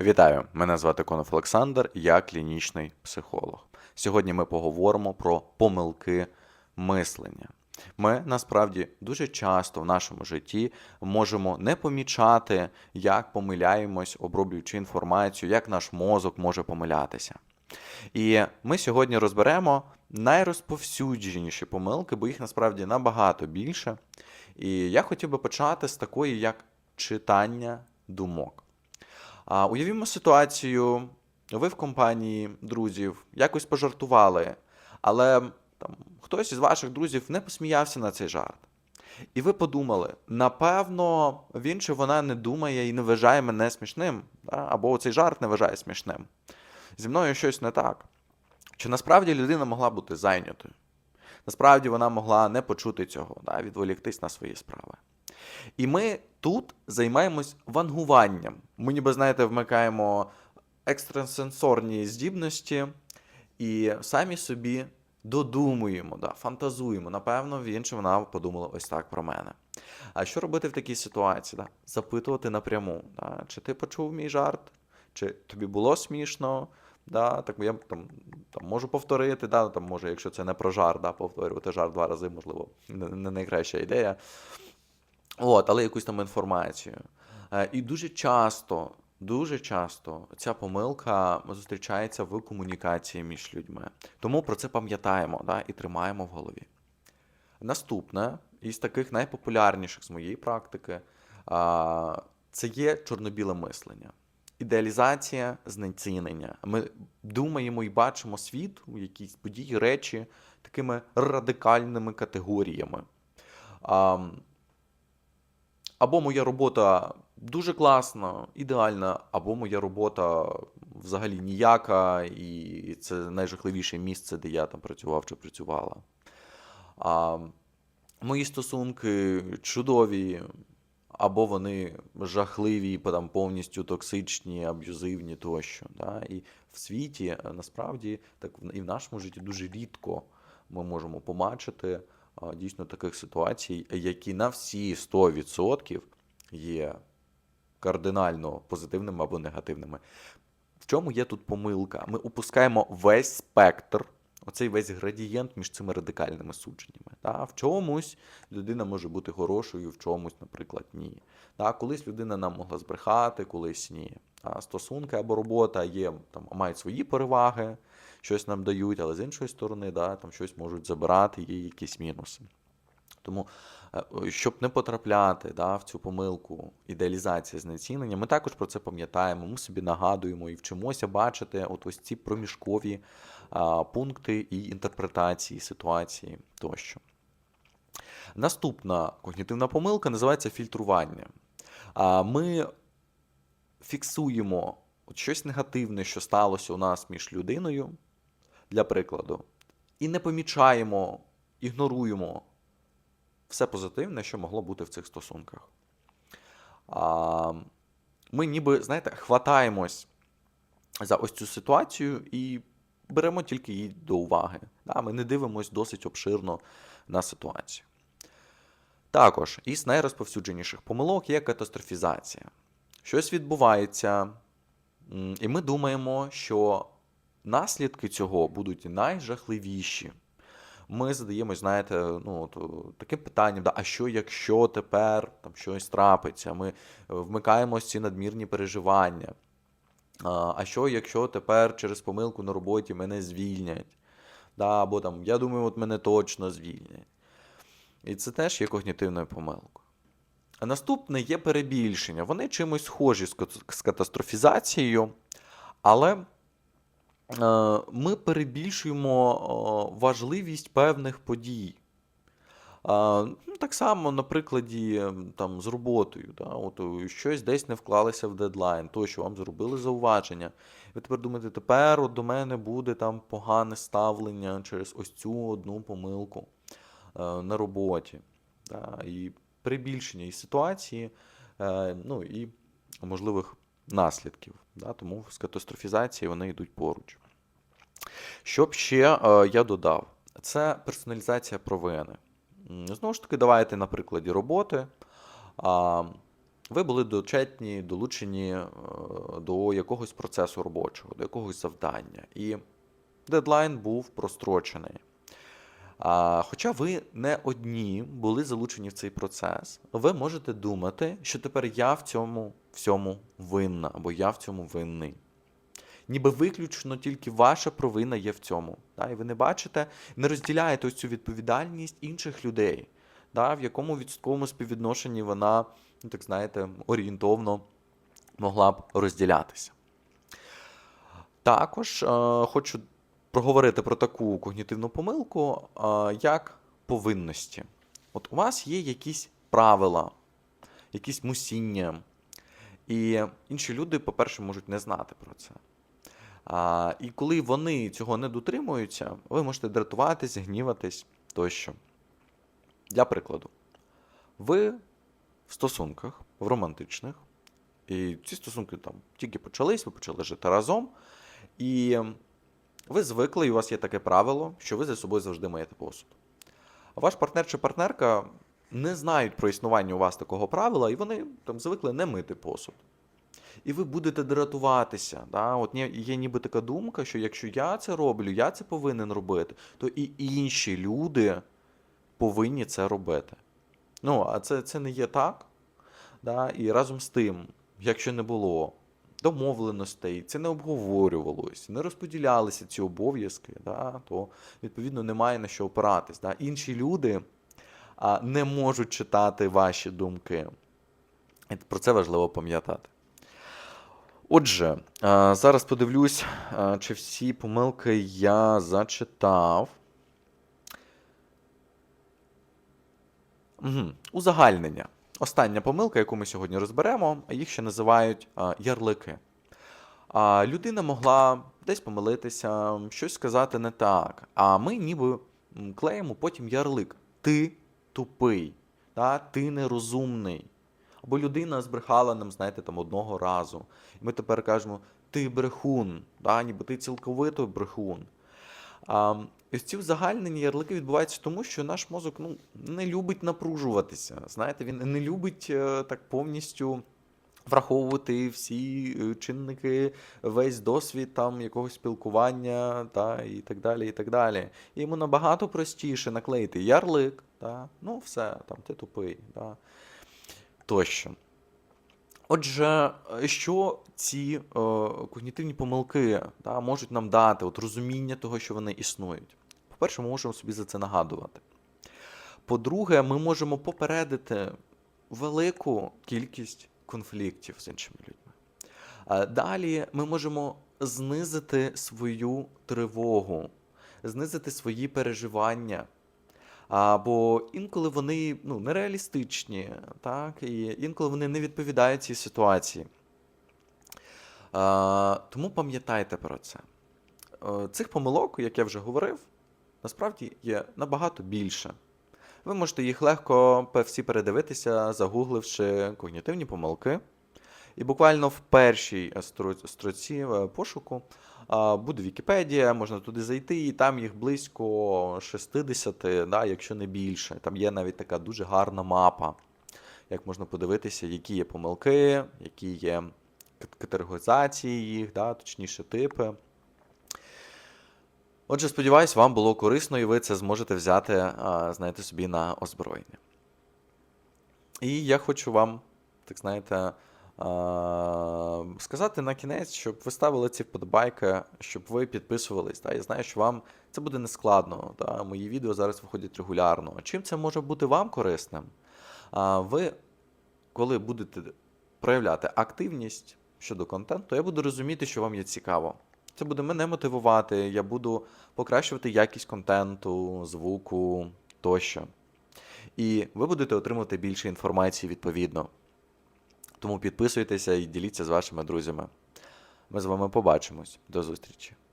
Вітаю! Мене звати Конов Олександр, я клінічний психолог. Сьогодні ми поговоримо про помилки мислення. Ми насправді дуже часто в нашому житті можемо не помічати, як помиляємось, оброблюючи інформацію, як наш мозок може помилятися. І ми сьогодні розберемо найрозповсюдженіші помилки, бо їх насправді набагато більше. І я хотів би почати з такої, як читання думок. А, уявімо ситуацію, ви в компанії друзів якось пожартували, але там, хтось із ваших друзів не посміявся на цей жарт. І ви подумали, напевно, він чи вона не думає і не вважає мене смішним, да? або цей жарт не вважає смішним. Зі мною щось не так. Чи насправді людина могла бути зайнятою? Насправді вона могла не почути цього, да? відволіктись на свої справи. І ми тут займаємось вангуванням. Ми ніби, знаєте, вмикаємо екстрасенсорні здібності і самі собі додумуємо, да, фантазуємо. Напевно, він чи вона подумала ось так про мене. А що робити в такій ситуації? Да? Запитувати напряму, да? чи ти почув мій жарт, чи тобі було смішно. Да, так я там, там можу повторити, да, там може, якщо це не про жарт, да, повторювати жарт два рази, можливо, не, не найкраща ідея. От, але якусь там інформацію. Е, І дуже часто, дуже часто ця помилка зустрічається в комунікації між людьми. Тому про це пам'ятаємо да, і тримаємо в голові. Наступне із таких найпопулярніших з моєї практики це є чорно-біле мислення. Ідеалізація, знецінення. Ми думаємо і бачимо світ, якісь події, речі такими радикальними категоріями. Або моя робота дуже класна, ідеальна, або моя робота взагалі ніяка, і це найжахливіше місце, де я там працював чи працювала. А, мої стосунки чудові, або вони жахливі, там, повністю токсичні, аб'юзивні тощо. Да? І в світі насправді так і в нашому житті дуже рідко ми можемо побачити дійсно таких ситуацій, які на всі 100% є кардинально позитивними або негативними. В чому є тут помилка? Ми упускаємо весь спектр, оцей весь градієнт між цими радикальними судженнями. Да? В чомусь людина може бути хорошою, в чомусь, наприклад, ні. Да? Колись людина нам могла збрехати, колись ні. Стосунки або робота є, там, мають свої переваги, щось нам дають, але з іншої сторони, да, там щось можуть забирати, є якісь мінуси. Тому, е, щоб не потрапляти да, в цю помилку ідеалізації знецінення, ми також про це пам'ятаємо, ми собі нагадуємо і вчимося бачити от ось ці проміжкові а, пункти і інтерпретації ситуації тощо. Наступна когнітивна помилка називається фільтрування. Ми фіксуємо от щось негативне, що сталося у нас між людиною, для прикладу, і не помічаємо, ігноруємо все позитивне, що могло бути в цих стосунках. Ми ніби, знаєте, хватаємось за ось цю ситуацію і беремо тільки її до уваги. Ми не дивимось досить обширно на ситуацію. Також із найрозповсюдженіших помилок є катастрофізація. Щось відбувається, і ми думаємо, що наслідки цього будуть найжахливіші. Ми задаємось, знаєте, ну, от, о, таким питанням, да, а що якщо тепер там щось трапиться? Ми е, вмикаємо ці надмірні переживання. А що якщо тепер через помилку на роботі мене звільнять? Да, або там, я думаю, от мене точно звільнять. І це теж є когнітивною помилкою. Наступне є перебільшення. Вони чимось схожі з катастрофізацією, але е, ми перебільшуємо е, важливість певних подій. Ну, так само на прикладі ем, там, з роботою. Да? От, щось десь не вклалося в дедлайн, то, що вам зробили зауваження. Ви тепер думаєте, тепер от до мене буде там погане ставлення через ось цю одну помилку е, на роботі. Да? І прибільшення і ситуації, е, ну і можливих наслідків. Да? Тому з катастрофізації вони йдуть поруч. Що ще е, я додав? Це персоналізація провини. Знову ж таки, давайте на прикладі роботи. Ви були дочетні, долучені е, до якогось процесу робочого, до якогось завдання, і дедлайн був прострочений. Хоча ви не одні були залучені в цей процес, ви можете думати, що тепер я в цьому всьому винна, або я в цьому винний. Ніби виключно тільки ваша провина є в цьому. Да? І ви не бачите, не розділяєте ось цю відповідальність інших людей, да? в якому відсотковому співвідношенні вона, ну, так знаєте, орієнтовно могла б розділятися. Також е, хочу проговорити про таку когнітивну помилку, як повинності. От у вас є якісь правила, якісь мусіння, і інші люди, по-перше, можуть не знати про це. А, і коли вони цього не дотримуються, ви можете дратуватись, гніватись тощо. Для прикладу, ви в стосунках, в романтичних, і ці стосунки там тільки почались, ви почали жити разом, і ви звикли, і у вас є таке правило, що ви за собою завжди маєте посуд. Ваш партнер чи партнерка не знають про існування у вас такого правила, і вони там звикли не мити посуд. І ви будете дратуватися. Да? От є ніби така думка, що якщо я це роблю, я це повинен робити, то і інші люди повинні це робити. Ну, а це, це не є так. Да? І разом з тим, якщо не було домовленостей, це не обговорювалось, не розподілялися ці обов'язки, да? то відповідно немає на що опиратись. Да? Інші люди а, не можуть читати ваші думки. І про це важливо пам'ятати. Отже, зараз подивлюсь, чи всі помилки я зачитав. Угу. Узагальнення. Остання помилка, яку ми сьогодні розберемо, їх ще називають ярлики. Людина могла десь помилитися, щось сказати не так. А ми ніби клеїмо потім ярлик. Ти тупий, та? ти нерозумний. Або людина збрехала нам, знаєте, там одного разу. І ми тепер кажемо, ти брехун, да? ніби ти цілковито брехун. І ці узагальнені ярлики відбуваються тому, що наш мозок ну, не любить напружуватися. Знаєте, він не любить е, так повністю враховувати всі е, чинники, весь досвід там якогось спілкування, та, і так далі. І так далі. Йому набагато простіше наклеїти ярлик, та, ну все, там ти тупий. Та, тощо. Отже, е, що ці е, когнітивні помилки да, можуть нам дати, от розуміння того, що вони існують? По-перше, ми можемо собі за це нагадувати. По-друге, ми можемо попередити велику кількість конфліктів з іншими людьми. Е, Далі ми можемо знизити свою тривогу, знизити свої переживання. А, бо інколи вони ну, нереалістичні, так, і інколи вони не відповідають цій ситуації. А, тому пам'ятайте про це. Е, Цих помилок, як я вже говорив, насправді є набагато більше. Ви можете їх легко всі передивитися, загугливши когнітивні помилки. І буквально в першій строці е, пошуку буде Вікіпедія, можна туди зайти, і там їх близько 60, да, якщо не більше. Там є навіть така дуже гарна мапа, як можна подивитися, які є помилки, які є категоризації їх, да, точніше типи. Отже, сподіваюсь, вам було корисно, і ви це зможете взяти, знаєте, собі на озброєння. І я хочу вам, так знаєте, сказати на кінець, щоб ви ставили ці вподобайки, щоб ви підписувались. Та? Я знаю, що вам це буде нескладно. Та? Мої відео зараз виходять регулярно. Чим це може бути вам корисним? А, ви, коли будете проявляти активність щодо контенту, я буду розуміти, що вам є цікаво. Це буде мене мотивувати, я буду покращувати якість контенту, звуку тощо. І ви будете отримувати більше інформації відповідно. Тому підписуйтеся і діліться з вашими друзями. Ми з вами побачимось. До зустрічі!